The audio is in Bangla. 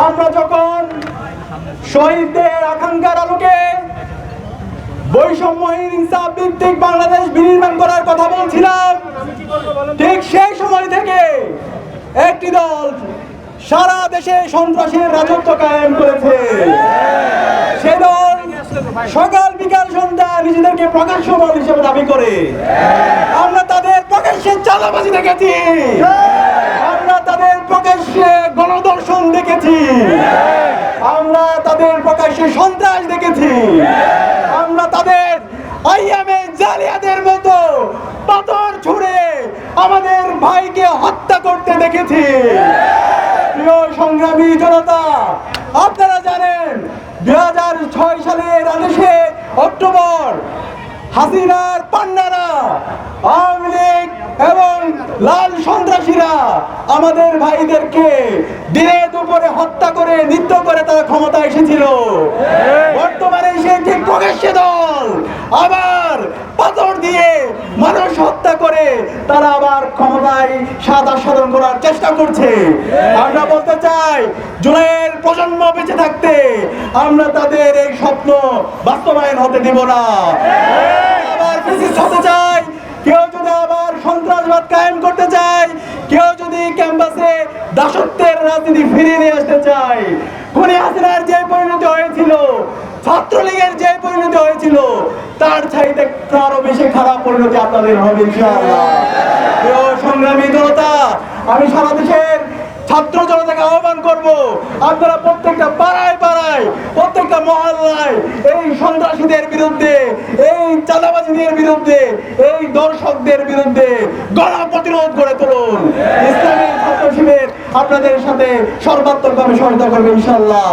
আমরা যখন শহীদদের আকাঙ্ক্ষার আলোকে বৈষম্যহীন ইনসাফ ভিত্তিক বাংলাদেশ বিনির্মাণ করার কথা বলছিলাম, ঠিক সেই সময় থেকে একটি দল সারা দেশে সন্ত্রাসের রাজত্ব কায়েম করেছে। সে দল সকাল বিকাল সন্ধ্যা নিজেদেরকে প্রকাশ্য হিসেবে দাবি করে। আমরা তাদের প্রকাশ্যে চালাবাজি দেখেছি। দেখেছি। আমরা তাদের প্রকাশ্যে সন্ত্রাস দেখেছি। আমরা তাদের জালিয়াদের মতো পাথর ছুঁড়ে আমাদের ভাইকে হত্যা করতে দেখেছি। প্রিয় সংগ্রামী জনতা, আপনারা জানেন, দুই হাজার ছয় সালের আঠাশে অক্টোবর হাসিনার পান্নারা আওয়ামী লীগ এবং লাল সন্ত্রাসীরা আমাদের ভাইদেরকে দিনে দুপুরে হত্যা করে নৃত্য করে তারা ক্ষমতা এসেছিল। বর্তমানে সে ঠিক প্রকাশ্যে দল আবার পাথর দিয়ে মানুষ হত্যা করে তারা আবার ক্ষমতায় স্বাদ আস্বাদন করার চেষ্টা করছে। আমরা বলতে চাই জুলাইয়ের প্রজন্ম বেঁচে থাকতে আমরা তাদের এই স্বপ্ন বাস্তবায়ন হতে দিব না। দাসত্বের রাজনীতি ফিরিয়ে নিয়ে আসতে চায় খুনি হাসিনার যে পরিণতি হয়েছিল, ছাত্রলীগের যে পরিণতি হয়েছিল, তার চাইতে আরও বেশি খারাপ পরিণতি আপনাদের হবে সংগ্রামী জনতা, আমি সারা দেশের ছাত্র জনতাকে আহ্বান করব, আপনারা প্রত্যেকটা পাড়ায় পাড়ায়, প্রত্যেকটা মহল্লায় এই সন্ত্রাসীদের বিরুদ্ধে, এই চাঁদাবাজিদের বিরুদ্ধে, এই দর্শকদের বিরুদ্ধে গণ প্রতিরোধ গড়ে শিবির আপনাদের সাথে সর্বাত্মকভাবে সহায়তা করবে ইনশাল্লাহ